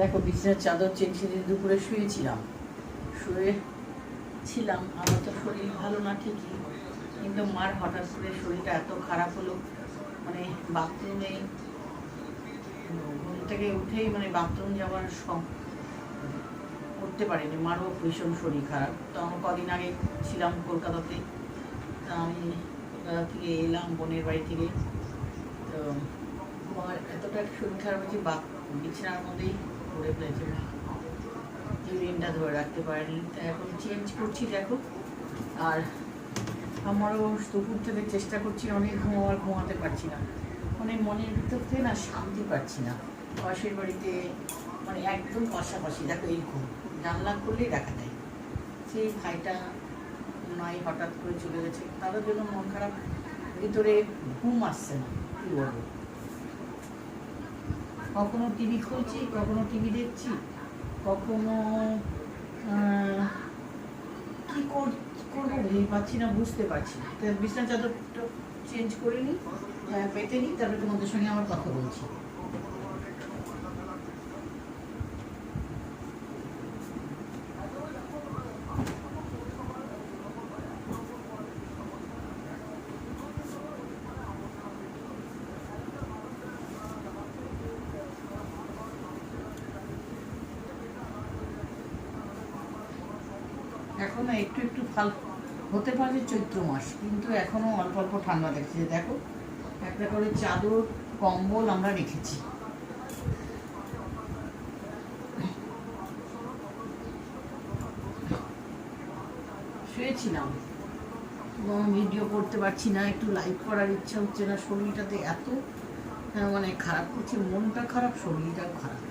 দেখো, বিছানার চাদর চেঞ্জ করে দুপুরে শুয়েছিলাম। শুয়ে ছিলাম আমার তো শরীর ভালো না ঠিকই। কিন্তু মার হঠাৎ করে শরীরটা এত খারাপ হলো মানে বাথরুমে ঘুম থেকে উঠেই মানে বাথরুম যাওয়ার করতে পারিনি। মারও ভীষণ শরীর খারাপ। তো আমি কদিন আগে ছিলাম কলকাতাতে। তা আমি কলকাতা থেকে এলাম, বোনের বাড়ি থেকে। তো আমার এতটা শরীর খারাপ হয়েছে, বা বিছানার মধ্যেই পড়ে ফেলেছে। ইউরিনটা ধরে রাখতে পারেনি। তা এখন চেঞ্জ করছি, দেখো। আর আমারও দুপুর থেকে চেষ্টা করছি, অনেক ঘুমাবার ঘুমাতে পারছি না। মানে মনের ভিতর থেকে না শান্তি পাচ্ছি না। পাশের বাড়িতে মানে একদম পাশাপাশি, দেখো এই ঘুম। জানলা করলেই দেখা দেয় সেই ভাইটা নাই হঠাৎ করে চলে গেছে। তাদের জন্য মন খারাপ, ভিতরে ঘুম আসছে না। কি বলব? কখনো টিভি খুলছি, কখনো টিভি দেখছি, কখনো কি করব ভেবে পাচ্ছি না, বুঝতে পারছি না। চাদরটা চেঞ্জ করে নিই পেতে নিই তারপরে তোমাদের সঙ্গে আমার কথা বলছি। এখনও একটু একটু ফাল হতে পারে চৈত্র মাস, কিন্তু এখনও অল্প অল্প ঠান্ডা দেখছে। দেখো, একটা করে চাদর, কম্বল আমরা রেখেছি। শুয়েছিলাম। ভিডিও করতে পারছি না, একটু লাইভ করার ইচ্ছা হচ্ছে না। শরীরটাতে এত মানে খারাপ করছে, মনটা খারাপ, শরীরটাও খারাপ।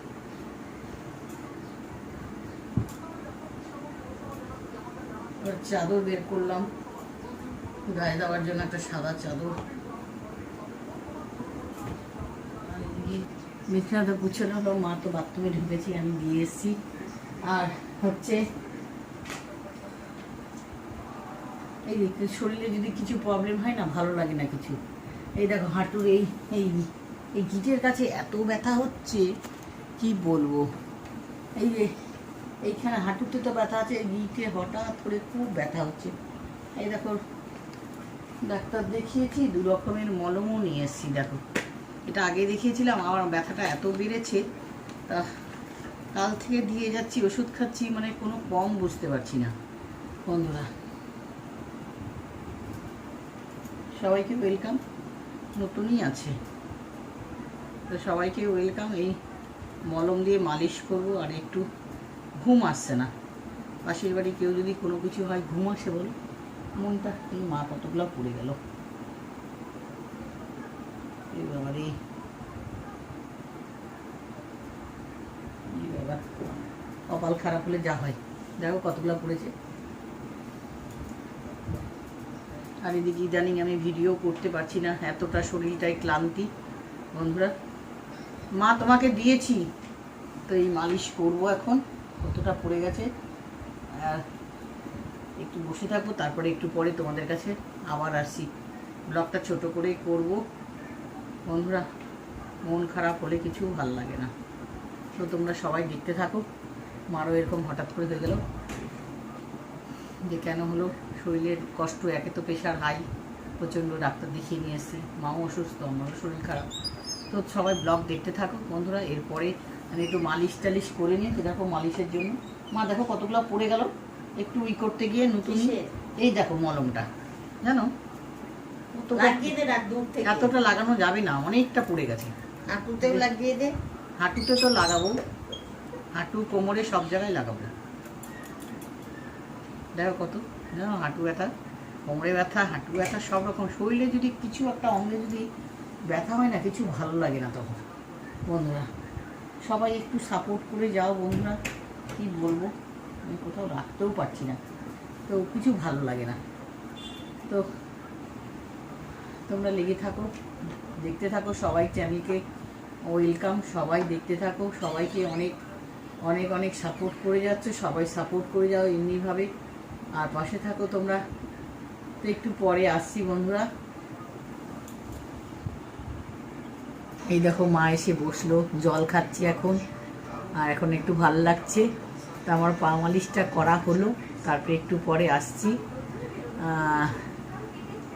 এবার চাদর বের করলাম। গায়ে দেওয়ার জন্য একটা সাদা চাদর। বিছানাটা গুছানো হলো। মা তো বাথরুমে ঢুকেছি, আমি দিয়ে এসেছি। আর হচ্ছে, এই শরীরে যদি কিছু প্রবলেম হয় না, ভালো লাগে না কিছু। এই দেখো হাঁটুর এই এই এই গিটের কাছে এত ব্যথা হচ্ছে, কি বলব? এই যে এইখানে হাঁটুতে তো ব্যথা আছে গিটে হঠাৎ করে খুব ব্যথা হচ্ছে। এই দেখো, ডাক্তার দেখিয়েছি, দু রকমের মলমও নিয়ে এসেছি, দেখো। এটা আগে দেখিয়েছিলাম, আমার ব্যথাটা এত বেড়েছে, তা কাল থেকে দিয়ে যাচ্ছি, ওষুধ খাচ্ছি মানে কোনো কম বুঝতে পারছি না, বন্ধুরা। সবাইকে ওয়েলকাম, নতুনই আছে। তো সবাইকে ওয়েলকাম, এই মলম দিয়ে মালিশ করব, আর একটু ঘুম আসছে না। পাশের বাড়ি কেউ যদি কোনো কিছু হয়, ঘুম আসে বলো। মনটা এই মা কতগুলো পড়ে গেল। কপাল খারাপ হলে যা হয়। দেখো কতগুলো পড়েছে। আর এদিকে ইদানিং আমি ভিডিও করতে পারছি না, এতটা শরীরটাই ক্লান্তি। বন্ধুরা, মা তোমাকে দিয়েছি। তো এই মালিশ করব এখন। কতটা পড়ে গেছে। আর একটু বসে থাকব, তারপরে একটু পরে তোমাদের কাছে আবার আসছি। ব্লগটা ছোট করেই করব। বন্ধুরা, মন খারাপ হলে কিছু ভালো লাগে না। তো তোমরা সবাই দেখতে থাকো। মারও এরকম হঠাৎ করে হয়ে গেল। যে কেন হলো? শরীরের কষ্ট, একে তো প্রেশার হাই প্রচণ্ড ডাক্তার দেখিয়ে নিয়ে এসছে। মাও অসুস্থ, আমারও শরীর খারাপ। তো সবাই ব্লগ দেখতে থাকো। বন্ধুরা, এরপরে আমি একটু মালিশ টালিশ করে নিয়ে তো দেখো মালিশের জন্য। মা দেখো কতগুলো পড়ে গেল। একটু ই করতে গিয়ে নতুন? এই দেখো মলমটা। জানো? এতটা লাগানো যাবে না অনেকটা পড়ে গেছে। হাঁটুতেও লাগিয়ে দে। হাঁটুতে তো লাগাবো। হাঁটু কোমরে সব জায়গায় লাগাবো। দেখো কত জানো হাঁটু ব্যথা কোমরে ব্যথা হাঁটু ব্যথা সব রকম। শরীরে যদি কিছু একটা অঙ্গে যদি ব্যথা হয় না কিছু ভালো লাগে না তখন। বন্ধুরা সবাই একটু সাপোর্ট করে যাও বন্ধুরা, কি বলব? আমি কোথাও রাখতেও পারছি না। তো কিছু ভালো লাগে না। তো তোমরা লেগে থাকো, দেখতে থাকো সবাই চ্যানেলকে ওয়েলকাম সবাই দেখতে থাকো, সবাইকে অনেক অনেক অনেক সাপোর্ট করে যাচ্ছে, সবাই সাপোর্ট করে যাও এমনিভাবে। আর পাশে থাকো তোমরা। তো একটু পরে আসছি বন্ধুরা। এই দেখো মা এসে বসল, জল খাচ্ছি এখন, আর এখন একটু ভালো লাগছে। তা আমার পা মালিশটা করা হলো, তারপরে একটু পরে আসছি।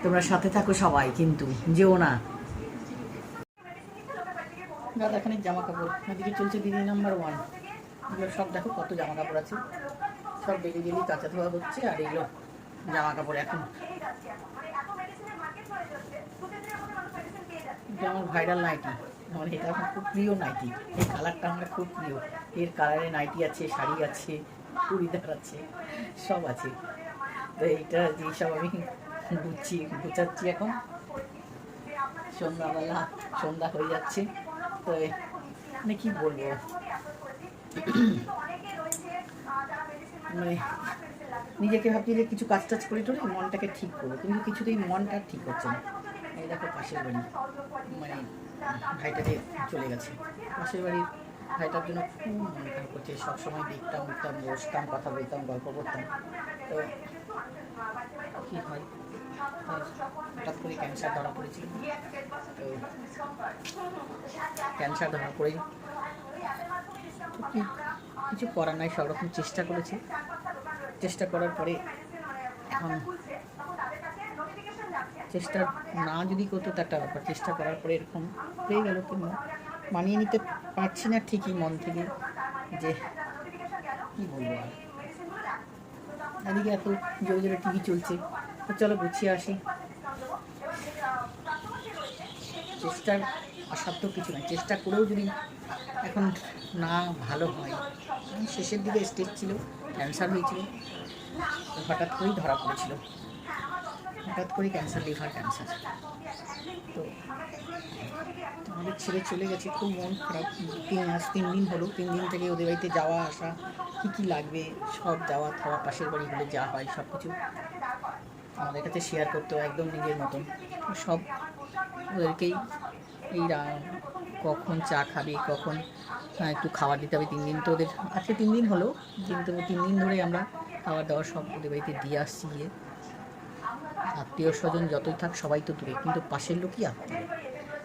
তোমরা সাথে থাকো সবাই কিন্তু, যেও না। দাদা, এখানে জামা কাপড় এদিকে চলছে দিদি নাম্বার ওয়ান সব দেখো কত জামা কাপড় আছে। সব ডেলি ডেলি কাঁচা ধোয়া হচ্ছে, আর এগুলো জামা কাপড় এখন। এটা আমার ভাইরাল নাইটি মানে এটা আমার খুব প্রিয় নাইটি এই কালারটা আমার খুব প্রিয়। এর কালারে নাইটি আছে, শাড়ি আছে, চুড়িদার আছে, সব আছে। তো এইটা যেসব আমি গুচ্ছি, গুছাচ্ছি এখন। সন্ধ্যাবেলা, সন্ধ্যা হয়ে যাচ্ছে। তো মানে কি বলব? মানে নিজেকে ভাবছি যে কিছু কাজ টাজ করে টোরে মনটাকে ঠিক করব। কিন্তু কিছুতেই মনটা ঠিক হচ্ছে না। দেখো পাশের বাড়ি। মানে ভাইটা যে চলে গেছে। পাশের বাড়ির ভাইটার জন্য খুব মন খারাপ করছে। সবসময় দেখতাম, উঠতাম, বসতাম, কথা বলতাম, গল্প করতাম। তো কী হয়? হঠাৎ করে ক্যান্সার ধরা পড়েছিল। তো ক্যান্সার ধরা কি- কিছু করার নাই, সব রকম চেষ্টা করেছে। চেষ্টা করার পরে এখন চেষ্টা না যদি করতো তার একটা ব্যাপার। চেষ্টা করার পরে এরকম হয়ে গেল তো মা- মানিয়ে নিতে পারছি না ঠিকই মন থেকে, যে কী বলব আর। এদিকে এত জোরে জোরে টিভি চলছে, তো চলো গুছিয়ে আসি। চেষ্টার অসাধ্য কিছু নয় চেষ্টা করেও যদি এখন না ভালো হয়, শেষের দিকে স্টেজ ছিল ক্যান্সার হয়েছিল, হঠাৎ করেই ধরা পড়েছিল। হঠাৎ করে ক্যান্সার লিভার ক্যান্সার তো আমাদের ছেড়ে চলে গেছে খুব মন খারাপ। তিন মাস তিন দিন হলো তিন দিন থেকে ওদের বাড়িতে যাওয়া আসা কী কী লাগবে সব যাওয়া খাওয়া পাশের বাড়ি হলে যা হয় সব কিছু আমাদের কাছে শেয়ার করতে হয় একদম নিজের মতন। সব ওদেরকেই এই কখন চা খাবে কখন আহ, একটু খাবার দিতে হবে তিন দিন তো ওদের আজকে তিন দিন হলো কিন্তু তিন দিন ধরে আমরা খাবার দাবার সব ওদের বাড়িতে দিয়ে আসছি গিয়ে। আত্মীয় স্বজন যতই থাক, সবাই তো দূরে, কিন্তু পাশের লোকই আত্মীয়।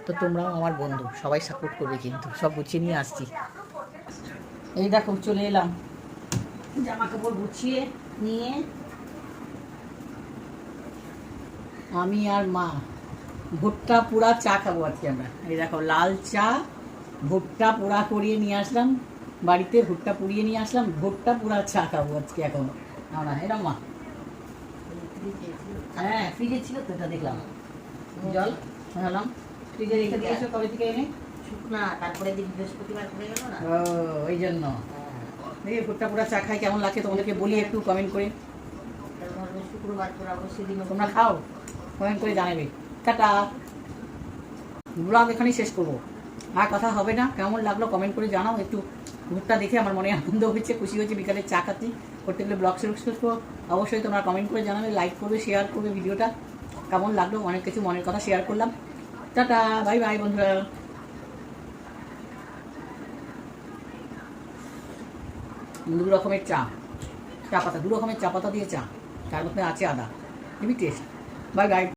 তো তোমরাও আমার বন্ধু, সবাই সাপোর্ট করবে কিন্তু, সব গুছিয়ে নিয়ে আসছি। এই দেখো, চলে এলাম। জামা কাপড় গুছিয়ে নিয়ে আমি আর মা, ভুট্টা পোড়া চা খাব আজকে আমরা। এই দেখো, লাল চা, ভুট্টা পোড়া করিয়ে নিয়ে আসলাম। বাড়িতে ভুট্টা পুড়িয়ে নিয়ে আসলাম, ভুট্টা পোড়া চা খাব আজকে এখন। আমরা এরম মা। হ্যাঁ ফ্রিজে ছিল তো এটা দেখলাম। জল হলাম ফ্রিজে রেখে দিয়েছ কবে থেকে এনে? শুকনা তারপরে দিন বৃহস্পতিবার করে গেল না? ও ওই জন্য। দেখি ভুট্টা পোড়া চা খাই কেমন লাগে তোমাদেরকে বলি একটু কমেন্ট করে। শুক্রবার করে অবশ্যই দিন তোমরা খাও কমেন্ট করে জানাবে। টাটা। ব্লগ এখানেই শেষ করব। আর কথা হবে না কেমন লাগল কমেন্ট করে জানাও। একটু ভুট্টা দেখে আমার মনে আনন্দ হয়েছে খুশি হয়েছে বিকালে চা খাচ্ছি। করতে গেলে ব্লগ করব অবশ্যই তোমরা কমেন্ট করে জানাবে লাইক করবে শেয়ার করবে ভিডিওটা। কেমন লাগল? অনেক কিছু মনের কথা শেয়ার করলাম। টাটা বাই বাই বন্ধুরা। দু রকমের চা চা পাতা, দু রকমের চা পাতা দিয়ে চা, তার মধ্যে আছে আদা। Heavy taste bye bye